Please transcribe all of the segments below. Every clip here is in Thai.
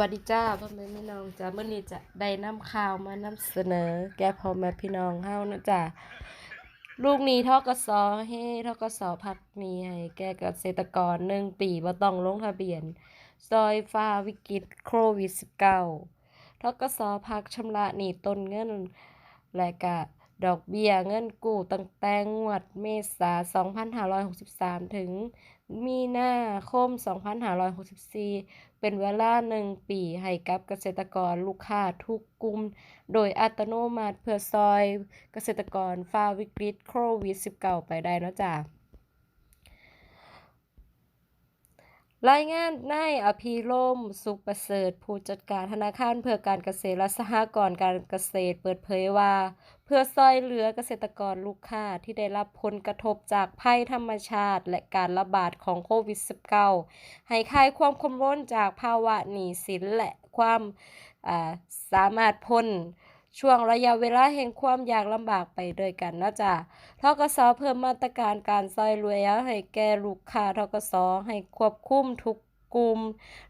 วัสดีจ้าพ่อแม่พี่น้องจ้าเมื่อนี้จะได้นำข่าวมานำเสนอ แก่พ่อแม่พี่น้องเฮานะจ้าลูกนี้ทกสให้ทกสพักหนี้ให้แก่เกษตรกรหนึ่งปีบ่ต้องลงทะเบียน ซอยฟ้าวิกฤตโควิด -19 ทกสพักชำระหนี้ต้นเงิน และก็ ดอกเบี้ยเงินกู้ตั้งแต่งวดเมษา 2563 ถึงมีนาคม 2564 เป็นเวลา 1 ปีให้กับเกษตรกรลูกค้าทุกกลุ่ม โดยอัตโนมัติเพื่อซอยเกษตรกรฝ่าวิกฤตโควิด -19 ไปได้นะจ๊ะ รายงานนายอภิรมสุขประเสริฐ ผู้จัดการธนาคารเพื่อการเกษตรและสหกรณ์การเกษตรเปิดเผยว่า เพื่อช่วยเหลือเกษตรกรลูกค้าที่ได้รับผลกระทบจากภัยธรรมชาติ และการระบาดของโควิด -19 ให้คลายความกังวลจากภาวะหนี้สินและความาสามารถพ้น ช่วงระยะเวลาแห่งความยากลำบากไปด้วยกันนะจ๊ะทกสเพิ่มมาตรการการช่วยเหลือให้แก่ลูกค้าทกสให้ควบคุมทุกกลุ่ม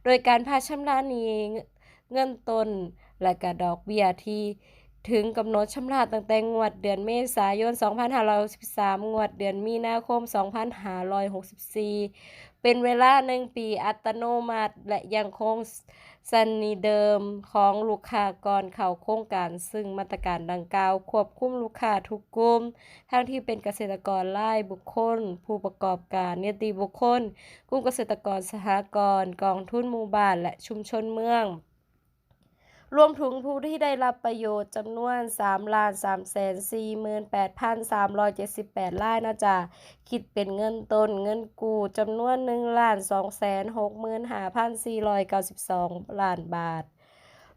โดยการพาชำระหนี้เงินต้นและก็ดอกเบี้ยที่ ถึงกำหนดชำระตั้งแต่งวดเดือนเมษายน 2563 งวดเดือนมีนาคม 2564 เป็นเวลา1ปีอัตโนมัติและยังคงสันนิเดิมของลูกค้าก่อนเข้าโครงการ ซึ่งมาตรการดังกล่าว ควบคุมลูกค้าทุกกลุ่ม ทั้งที่เป็นเกษตรกรรายบุคคล ผู้ประกอบการนิติบุคคล กลุ่มเกษตรกรสหกรณ์กองทุนหมู่บ้านและชุมชนเมือง รวมถึงผู้ที่ได้รับประโยชน์จำนวน3,348,378รายนะจ๊ะ คิดเป็นเงินต้นเงินกู้จำนวน1,265,492 ล้านบาท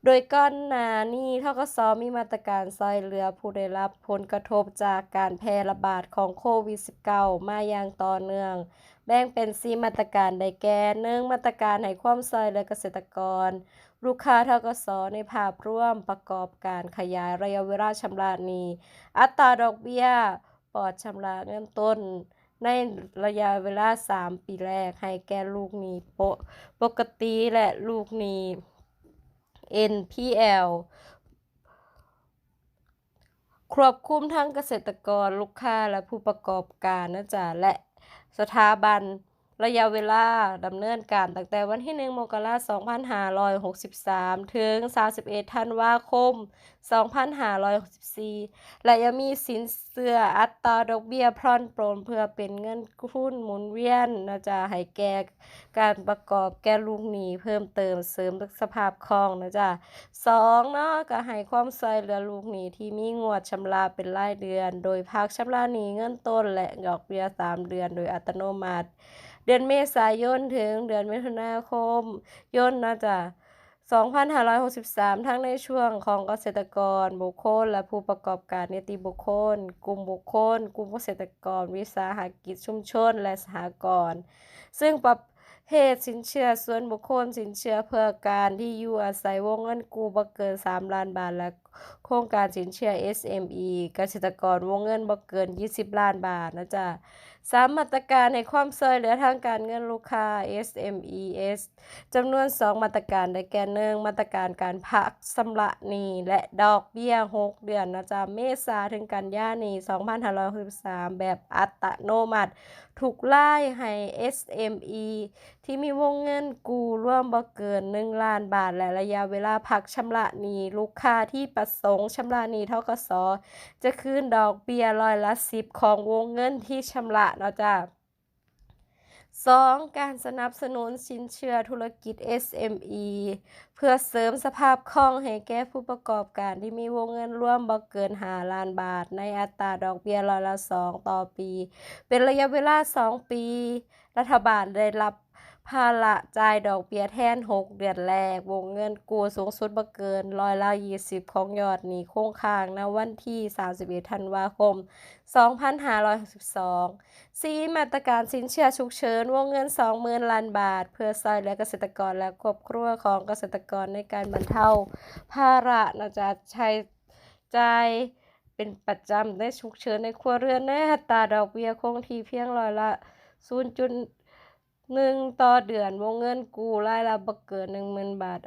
โดยก่อนหนานี้ทกสมีมาตรการช่วยเหลือผู้ได้รับผลกระทบจากการแพร่ระบาดของโควิด -19 มาอย่างต่อเนื่อง แบ่งเป็น4มาตรการได้แก่ 1. มาตรการให้ความช่วยเหลือเกษตรกร ลูกค้าทกสในภาพร่วมประกอบการขยายระยะเวลาชำระหนี้ อัตราดอกเบี้ยปลอดชำระเงินต้น ในระยะเวลา 3 ปีแรกให้แก่ลูกหนี้ปกปกติและลูกหนี้ NPL ควบคุมทั้งเกษตรกรลูกค้าและผู้ประกอบการนะจ๊ะและ สถาบัน ระยะเวลาดำเนินการตั้งแต่วันที่ 1 มกราคม 2563 ถึง 31 ธันวาคม 2564 และยังมีสินเชื่ออัตราดอกเบี้ยผ่อนปรนเพื่อเป็นเงินทุนหมุนเวียนนะจ๊ะให้แก่การประกอบแก่ลูกหนี้เพิ่มเติมเสริมสภาพคล่องนะจ๊ะ 2. เนาะก็ให้ความช่วยเหลือลูกหนี้ที่มีงวดชำระเป็นรายเดือน โดยพักชำระหนี้เงินต้นและดอกเบี้ย3เดือนโดยอัตโนมัติเดือนเมษายนถึงเดือนมิถุนายนยนนะจ๊ะ2563 ทั้งในช่วงของเกษตรกรบุคคล และผู้ประกอบการนิติบุคคล กลุ่มบุคคล กลุ่มเกษตรกร วิสาหกิจชุมชน และสหกรณ์ซึ่งประเภทสินเชื่อส่วนบุคคลสินเชื่อเพื่อการที่อยู่อาศัยวงเงินกู้บ่เกิน 3 ล้านบาท และโครงการสินเชื่อ SME เกษตรกรวงเงินบ่เกิน 20 ล้านบาทนะจ๊ะ 3มมาตรการให้ความช่วยเหลือทางการเงินลูกค้า SMES จำนวน 2 มาตรการได้แก่1มาตรการการพักชำระหนี้และดอกเบี้ย 6 เดือนนะจ๊ะเมษาถึงกันยายน2563 แบบอัตโนมัติทุกรายให้ SME ที่มีวงเงินกู้ร่วมบ่เกิน 1 ล้านบาท และระยะเวลาพักชำระหนี้ลูกค้าที่ประสงค์ชำระหนี้ธกส.จะคืนดอกเบี้ยร้อยละ 10 ของวงเงินที่ชำระเนาะจ้า 2. การสนับสนุนสินเชื่อธุรกิจ SME เพื่อเสริมสภาพคล่องให้แก่ผู้ประกอบการที่มีวงเงินรวมบ่เกิน5ล้านบาท ในอัตราดอกเบี้ยร้อยละ 2 ต่อปี เป็นระยะเวลา 2 ปี รัฐบาลได้รับ ภาระจ่ายดอกเบี้ยแทน 6 เดือนแรก วงเงินกู้สูงสุดบ่เกินร้อยละ20 ของยอดหนี้คงค้างณวันที่ 31 ธันวาคม 2562 4. มาตรการสินเชื่อฉุกเฉิน วงเงิน 20,000 ล้านบาท เพื่อช่วยเหลือเกษตรกรและครอบครัวของเกษตรกรในการบรรเทาภาระนะจ๊ะใช้จ่ายเป็นประจำในฉุกเฉินในครัวเรือนในอัตราดอกเบี้ยคงที่เพียงร้อยละ0.1 หนึ่งต่อเดือนวงเงินกู้รายละบ่เกิน10,000บาท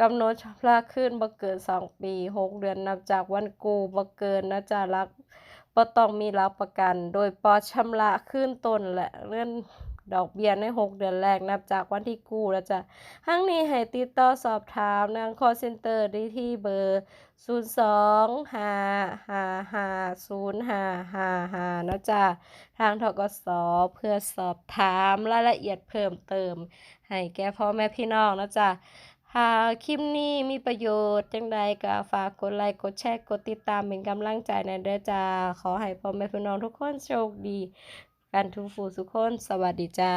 กำหนดชำระคืนบ่เกิน2ปีหกเดือนนับจากวันกู้บ่เกินนะจ๊ะรักบ่ต้องมีรับประกัน โดยปอชำระคืนต้นและเงิน ดอกเบี้ยใน 6 เดือนแรกนับจากวันที่กู้นะจ๊ะทั้งนี้ให้ติดต่อสอบถามทาง call center ได้ที่เบอร์ 02-555-0555นะจ๊ะทางธกสเพื่อสอบถามรายละเอียดเพิ่มเติม ให้แก่พ่อแม่พี่น้องนะจ๊ะหากคลิปนี้มีประโยชน์จังใดก็ฝากกดไลค์กดแชร์กดติดตามเป็นกำลังใจในเด้อจ้าขอให้พ่อแม่พี่น้องทุกคนโชคดี กันทุกผู้ทุกคน สวัสดีจ้า